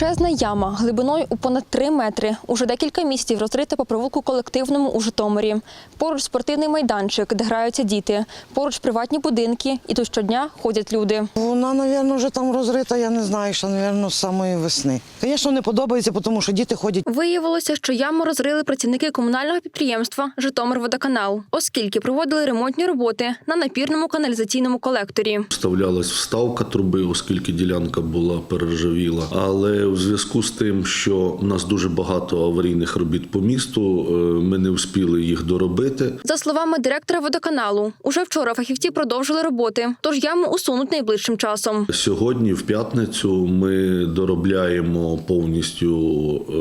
Величезна яма глибиною у понад 3 метри. Уже декілька місяців розрита по провулку колективному у Житомирі. Поруч спортивний майданчик, де граються діти. Поруч приватні будинки, і тут щодня ходять люди. Вона, мабуть, вже там розрита, я не знаю, що, мабуть, з самої весни. Звісно, не подобається, тому що діти ходять. Виявилося, що яму розрили працівники комунального підприємства Житомирводоканал, оскільки проводили ремонтні роботи на напірному каналізаційному колекторі. Вставлялась вставка труби, оскільки ділянка була перержавіла. Але у зв'язку з тим, що у нас дуже багато аварійних робіт по місту, е, ми не встигли їх доробити. За словами директора водоканалу, уже вчора фахівці продовжили роботи, тож яму усунуть найближчим часом. Сьогодні, в п'ятницю, ми доробляємо повністю е,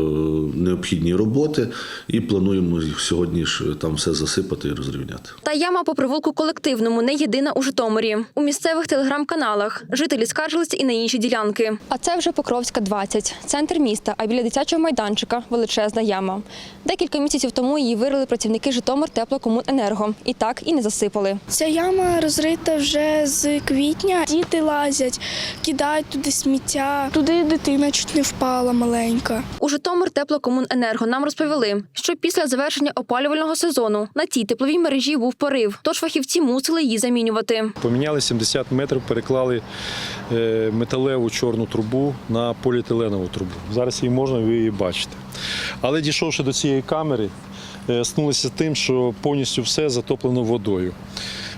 необхідні роботи і плануємо їх сьогодні ж там все засипати і розрівняти. Та яма по провулку колективному не єдина у Житомирі. У місцевих телеграм-каналах жителі скаржилися і на інші ділянки. А це вже Покровська 20, центр міста, а біля дитячого майданчика величезна яма. Декілька місяців тому її вирили працівники Житомир теплокомуненерго і так і не засипали. Ця яма розрита вже з квітня. Діти лазять, кидають туди сміття. Туди дитина чуть не впала маленька. У Житомир теплокомуненерго нам розповіли, що після завершення опалювального сезону на цій тепловій мережі був порив, тож фахівці мусили її замінювати. Поміняли 70 метрів, переклали е, металеву чорну трубу на поліетиленову трубу. Зараз її можна, ви її бачите. Але дійшовши до цієї камери, снулися тим, що повністю все затоплено водою.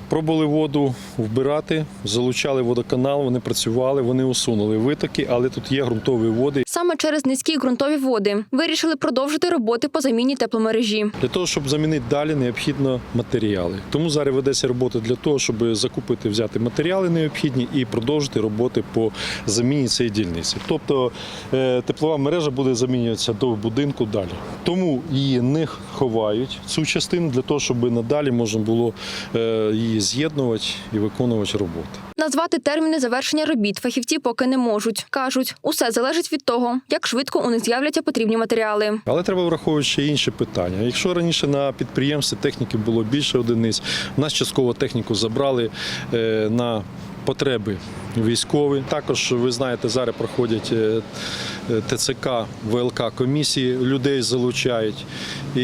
Пробували воду вбирати, залучали водоканал, вони працювали, вони усунули витоки, але тут є ґрунтові води. Саме через низькі ґрунтові води вирішили продовжити роботи по заміні тепломережі. Для того, щоб замінити далі, необхідно матеріали. Тому зараз ведеться робота для того, щоб закупити, взяти матеріали необхідні і продовжити роботи по заміні цієї дільниці. Тобто е, теплова мережа буде замінюватися до будинку далі. Тому її не ховають цю частину для того, щоб надалі можна було е, її з'єднувати і виконувати роботи. Назвати терміни завершення робіт фахівці поки не можуть. кажуть, усе залежить від того, як швидко у них з'являться потрібні матеріали. Але треба враховувати ще інші питання. Якщо раніше на підприємстві техніки було більше одиниць, у нас частково техніку забрали е, на потреби військові. Також ви знаєте, зараз проходять е, е, ТЦК, ВЛК комісії, людей залучають, і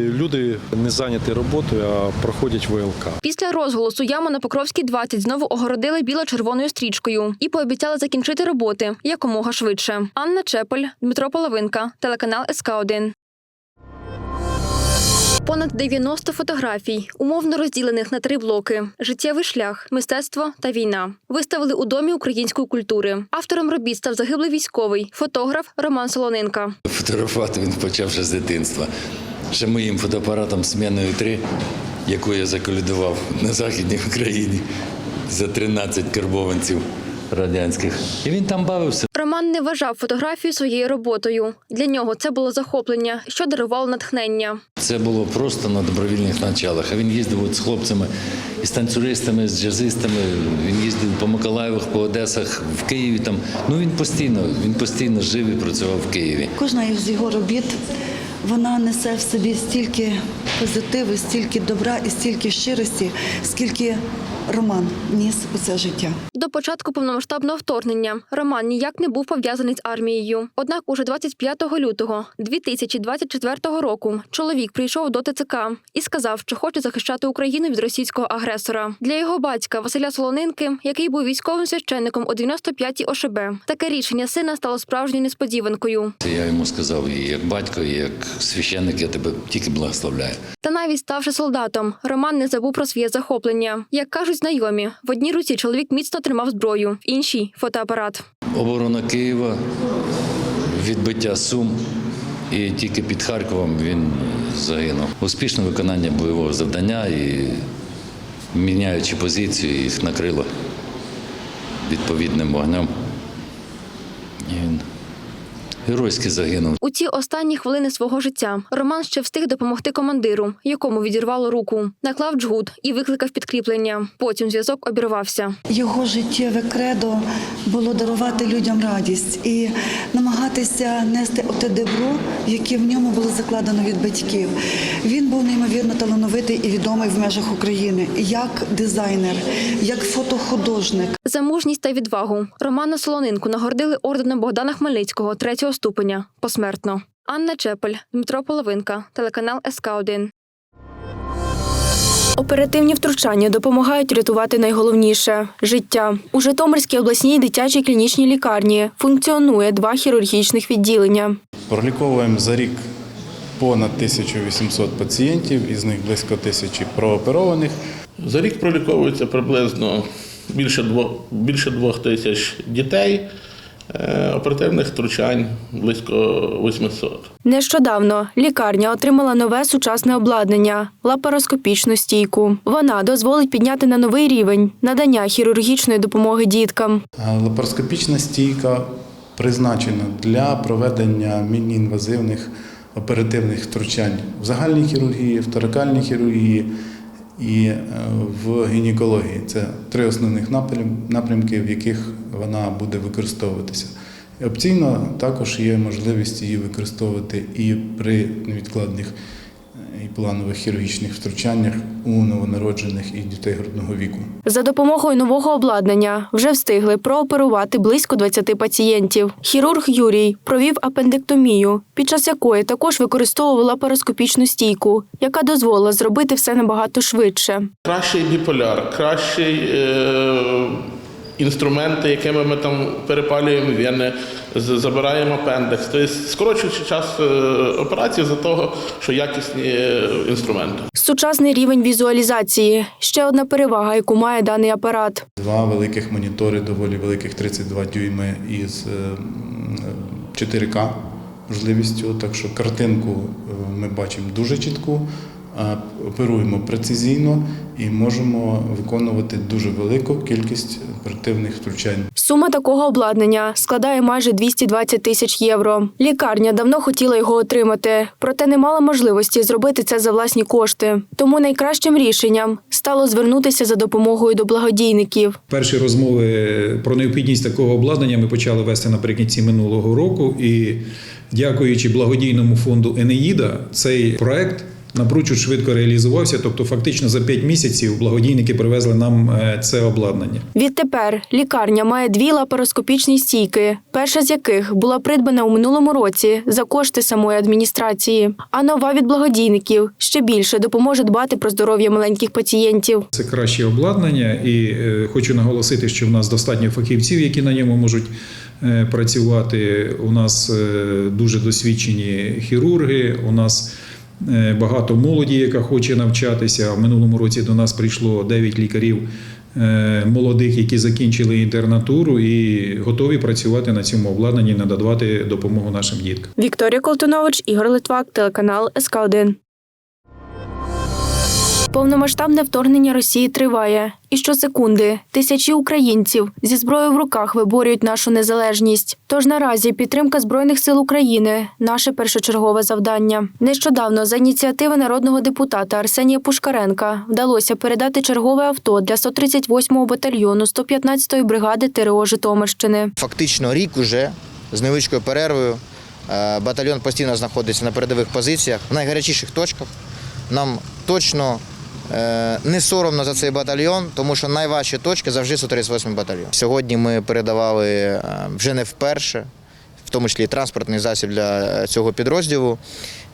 люди не зайняті роботою, а проходять ВЛК. Після розголосу яму на Покровській 20 знову огородили біло-червоною стрічкою і пообіцяли закінчити роботи якомога швидше. Анна Чепель, Дмитро Половинка, телеканал СК 1 Понад 90 фотографій, умовно розділених на три блоки: життєвий шлях, мистецтво та війна. Виставили у домі української культури. Автором робіт став загиблий військовий, фотограф Роман Солоненка. Фотографувати він почав ще з дитинства. Ще моїм фотоапаратом «Сміною 3», яку я заколядував на Західній Україні за 13 карбованців радянських. І він там бавився. Роман не вважав фотографію своєю роботою. Для нього це було захоплення, що дарувало натхнення. Це було просто на добровільних началах. А він їздив от з хлопцями, і з танцюристами, з джазистами. Він їздив по Миколаєвах, по Одесах, в Києві. Там. Ну він постійно, він постійно жив і працював в Києві. Кожна із його робіт вона несе в собі стільки позитиву, стільки добра і стільки щирості, скільки роман ніс у це життя. До початку повномасштабного вторгнення Роман ніяк не був пов'язаний з армією. Однак, уже 25 лютого 2024 року чоловік прийшов до ТЦК і сказав, що хоче захищати Україну від російського агресора. Для його батька Василя Солонинки, який був військовим священником у 95-й ОШБ, таке рішення сина стало справжньою несподіванкою. Я йому сказав, і як батько, і як священник, я тебе тільки благословляю. Навіть ставши солдатом, Роман не забув про своє захоплення. Як кажуть знайомі, в одній руці чоловік міцно тримав зброю, в іншій фотоапарат. Оборона Києва, відбиття Сум. І тільки під Харковом він загинув. Успішне виконання бойового завдання і міняючи позицію, їх накрило відповідним вогнем. І він Геройськи загинув. У ці останні хвилини свого життя Роман ще встиг допомогти командиру, якому відірвало руку, наклав джгут і викликав підкріплення. Потім зв'язок обірвався. Його життєве кредо було дарувати людям радість і намагатися нести оте добро, яке в ньому було закладено від батьків. Він був неймовірно талановитий і відомий в межах України як дизайнер, як фотохудожник. За мужність та відвагу Романа Солонинку нагордили орденом Богдана Хмельницького третього ступеня посмертно. Анна Чепель, Дмитро Половинка, телеканал СК 1 Оперативні втручання допомагають рятувати найголовніше життя. У Житомирській обласній дитячій клінічній лікарні функціонує два хірургічних відділення. Проліковуємо за рік понад 1800 пацієнтів, із них близько тисячі прооперованих. За рік проліковується приблизно більше двох, більше двох тисяч дітей. Е, Оперативних втручань близько 800. Нещодавно лікарня отримала нове сучасне обладнання лапароскопічну стійку. Вона дозволить підняти на новий рівень надання хірургічної допомоги діткам. Лапароскопічна стійка призначена для проведення міні-інвазивних оперативних втручань в загальній хірургії, в торакальній хірургії і е, в гінекології. Це три основних напрямки, в яких вона буде використовуватися. Опційно також є можливість її використовувати і при невідкладних і планових хірургічних втручаннях у новонароджених і дітей грудного віку. За допомогою нового обладнання вже встигли прооперувати близько 20 пацієнтів. Хірург Юрій провів апендектомію, під час якої також використовував лапароскопічну стійку, яка дозволила зробити все набагато швидше. Кращий біполяр, кращий е, інструменти, якими ми там перепалюємо вени, з- забираємо апендекс. Тобто скорочуючи час е, операції за того, що якісні е, інструменти. Сучасний рівень візуалізації ще одна перевага, яку має даний апарат. Два великих монітори, доволі великих 32 дюйми із е, 4К можливістю. Так що картинку е, ми бачимо дуже чітку, оперуємо прецизійно і можемо виконувати дуже велику кількість оперативних втручань. Сума такого обладнання складає майже 220 тисяч євро. Лікарня давно хотіла його отримати, проте не мала можливості зробити це за власні кошти. Тому найкращим рішенням стало звернутися за допомогою до благодійників. Перші розмови про необхідність такого обладнання ми почали вести наприкінці минулого року. І дякуючи благодійному фонду Енеїда, цей проект напрочуд швидко реалізувався. Тобто, фактично за 5 місяців благодійники привезли нам е, це обладнання. Відтепер лікарня має дві лапароскопічні стійки, перша з яких була придбана у минулому році за кошти самої адміністрації. А нова від благодійників ще більше допоможе дбати про здоров'я маленьких пацієнтів. Це краще обладнання, і е, хочу наголосити, що в нас достатньо фахівців, які на ньому можуть е, працювати. У нас дуже досвідчені хірурги. У нас багато молоді, яка хоче навчатися. В минулому році до нас прийшло 9 лікарів. е, Молодих, які закінчили інтернатуру і готові працювати на цьому обладнанні, надавати допомогу нашим діткам. Вікторія Колтунович, Ігор Литвак, телеканал СК 1 Повномасштабне вторгнення Росії триває, і щосекунди тисячі українців зі зброєю в руках виборюють нашу незалежність. Тож наразі підтримка збройних сил України наше першочергове завдання. Нещодавно за ініціативи народного депутата Арсенія Пушкаренка вдалося передати чергове авто для 138-го батальйону 115-ї бригади ТРО Житомирщини. Фактично рік уже з невеличкою перервою. е, Батальйон постійно знаходиться на передових позиціях, в найгарячіших точках. Нам точно не соромно за цей батальйон, тому що найважчі точки завжди 138 батальйон. Сьогодні ми передавали е, вже не вперше, в тому числі транспортний засіб для е, цього підрозділу.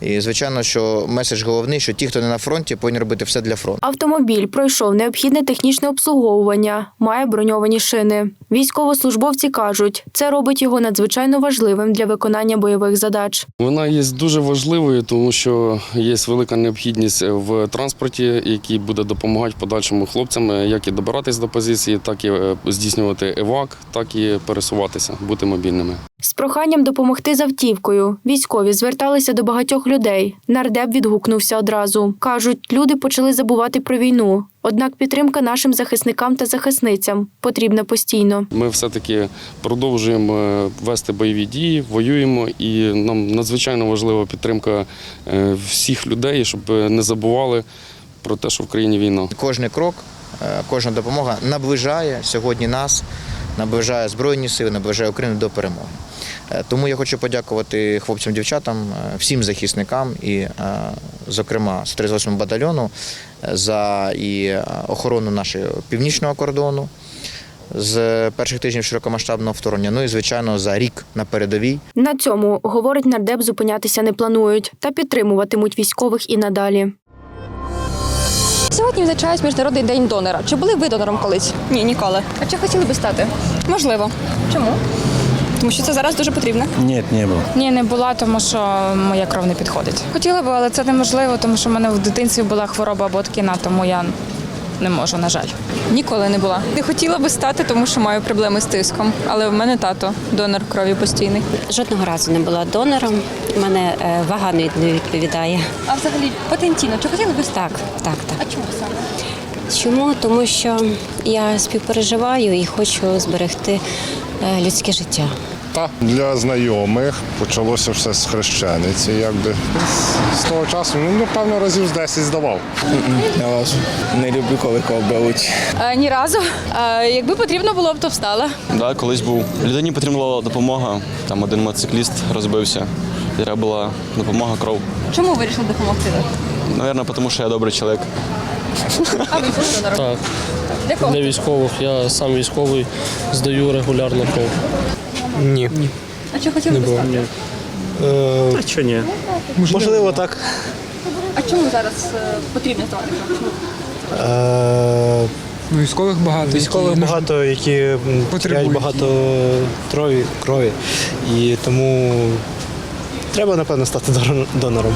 І звичайно, що меседж головний, що ті, хто не на фронті, повинні робити все для фронту. Автомобіль пройшов необхідне технічне обслуговування, має броньовані шини. Військовослужбовці кажуть, це робить його надзвичайно важливим для виконання бойових задач. Вона є дуже важливою, тому що є велика необхідність в транспорті, який буде допомагати подальшому хлопцям, як і добиратись до позиції, так і е, здійснювати евак, так і пересуватися, бути мобільними. З проханням допомогти з автівкою військові зверталися до багатьох людей. Нардеп відгукнувся одразу. Кажуть, люди почали забувати про війну. Однак підтримка нашим захисникам та захисницям потрібна постійно. Ми все-таки продовжуємо е, вести бойові дії, воюємо, і нам надзвичайно важлива підтримка е, всіх людей, щоб не забували про те, що в країні війна. Кожний крок, е, кожна допомога наближає сьогодні нас, наближає Збройні сили, наближає Україну до перемоги. Е, Тому я хочу подякувати хлопцям, дівчатам, е, всім захисникам і, е, зокрема, 138 батальйону за і охорону нашого північного кордону з перших тижнів широкомасштабного вторгнення. Ну і звичайно за рік на передовій. На цьому, говорить нардеп, зупинятися не планують та підтримуватимуть військових і надалі. Сьогодні відзначають міжнародний день донора. Чи були ви донором колись? Ні, ніколи. А чи хотіли би стати? Можливо. Чому? Тому що це зараз дуже потрібно. Ні, не було. Ні, не була, тому що моя кров не підходить. Хотіла б, але це неможливо, тому що в мене в дитинстві була хвороба Боткіна, тому я не можу, на жаль. Ніколи не була. Не хотіла би стати, тому що маю проблеми з тиском. Але в мене тато донор крові постійний. Жодного разу не була донором. У мене е, вага не відповідає. А взагалі потенційно, чи хотіли би стати? Так, так, так. А чому саме? Чому? Тому що я співпереживаю і хочу зберегти е, людське життя. Та для знайомих почалося все з хрещениці. Якби з того часу, ну напевно, разів з 10 здавав. Я вас не люблю, коли кого беруть. ні разу. якби потрібно було б, то встала. Да, колись був. Людині потрібна була допомога. Там один мотоцикліст розбився. І треба була допомога кров. Чому вирішили допомогти? Навірно, тому що я добрий чоловік. А ви? Так, Для кого? для військових. Я сам військовий, здаю регулярно кров. Ні. А чи хотіли би стати? Та що ні? Можливо, так. А чому зараз е, потрібно здавати кров? Чому? Ну, військових багато. Військових багато, які потребують багато крові, крові. І тому треба, напевно, стати донором.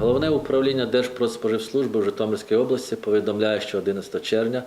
Головне управління Держпродспоживслужби в Житомирській області повідомляє, що 11 червня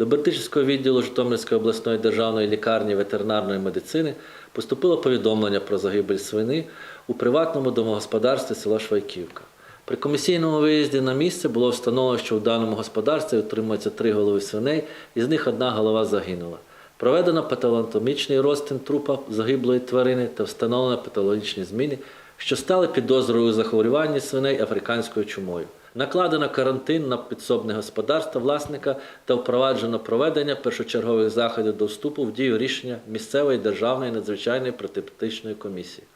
до Бердичівського відділу Житомирської обласної державної лікарні ветеринарної медицини поступило повідомлення про загибель свини у приватному домогосподарстві села Швайківка. При комісійному виїзді на місце було встановлено, що в даному господарстві утримується три голови свиней, із них одна голова загинула. Проведено патологічний розтин трупа загиблої тварини та встановлено патологічні зміни, що стали підозрою у захворюванні свиней африканською чумою. Накладено карантин на підсобне господарство власника та впроваджено проведення першочергових заходів до вступу в дію рішення місцевої державної надзвичайної протиптичної комісії.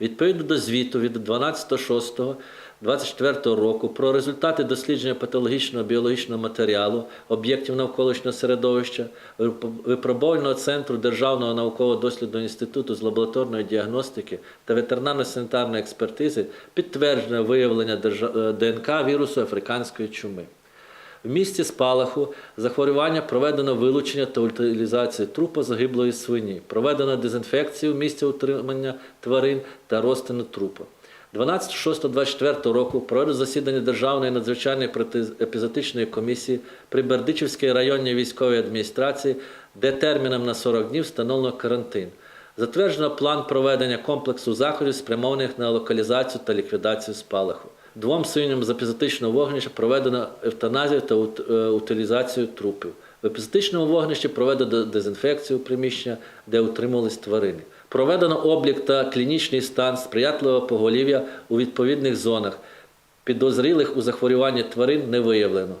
Відповідно до звіту від 12.06.24 року про результати дослідження патологічного біологічного матеріалу об'єктів навколишнього середовища випробувального центру Державного науково-дослідного інституту з лабораторної діагностики та ветеринарно-санітарної експертизи підтверджено виявлення е, ДНК вірусу африканської чуми. В місті Спалаху захворювання проведено вилучення та утилізацію трупа загиблої свині, проведено дезінфекцію в місці утримання тварин та розтину трупа. 12.06.24 року проведено засідання Державної надзвичайної протиепізотичної комісії при Бердичівській районній військовій адміністрації, де терміном на 40 днів встановлено карантин. Затверджено план проведення комплексу заходів, спрямованих на локалізацію та ліквідацію спалаху. Двом свиням з епізотичного вогнища проведено евтаназію та е, утилізацію трупів. В епізотичному вогнищі проведено дезінфекцію приміщення, де утримувались тварини. Проведено облік та клінічний стан сприятливого поголів'я у відповідних зонах. Підозрілих у захворюванні тварин не виявлено.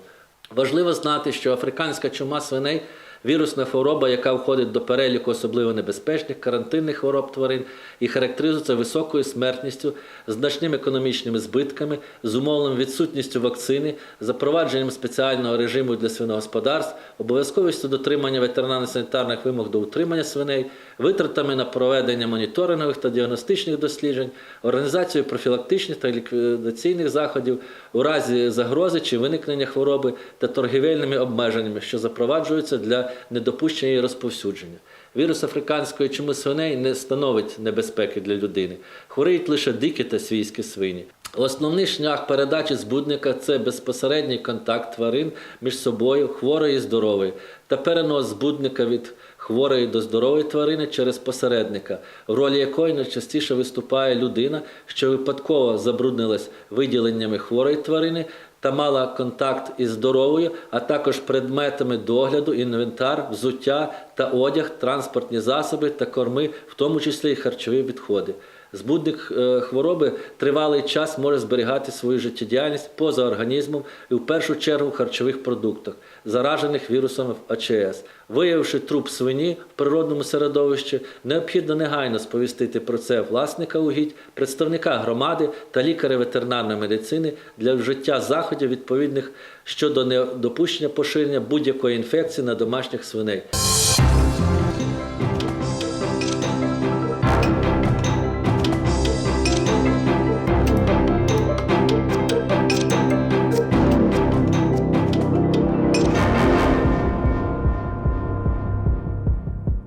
Важливо знати, що африканська чума свиней вірусна хвороба, яка входить до переліку особливо небезпечних карантинних хвороб тварин і характеризується високою смертністю, значними економічними збитками, зумовленим відсутністю вакцини, запровадженням спеціального режиму для свиногосподарств, обов'язковістю дотримання ветеринарно-санітарних вимог до утримання свиней, витратами на проведення моніторингових та діагностичних досліджень, організацією профілактичних та ліквідаційних заходів у разі загрози чи виникнення хвороби та торгівельними обмеженнями, що запроваджуються для недопущення її розповсюдження. Вірус африканської чуми свиней не становить небезпеки для людини. Хворіють лише дикі та свійські свині. Основний шлях передачі збудника це безпосередній контакт тварин між собою, хворої і здорової, та перенос збудника від хворої до здорової тварини через посередника, в ролі якої найчастіше виступає людина, що випадково забруднилась виділеннями хворої тварини та мала контакт із здоровою, а також предметами догляду, інвентар, взуття та одяг, транспортні засоби та корми, в тому числі і харчові відходи. Збудник е, хвороби тривалий час може зберігати свою життєдіяльність поза організмом і в першу чергу в харчових продуктах, заражених вірусами АЧС. Виявивши труп свині в природному середовищі, необхідно негайно сповістити про це власника угідь, представника громади та лікаря ветеринарної медицини для вжиття заходів відповідних щодо недопущення поширення будь-якої інфекції на домашніх свиней.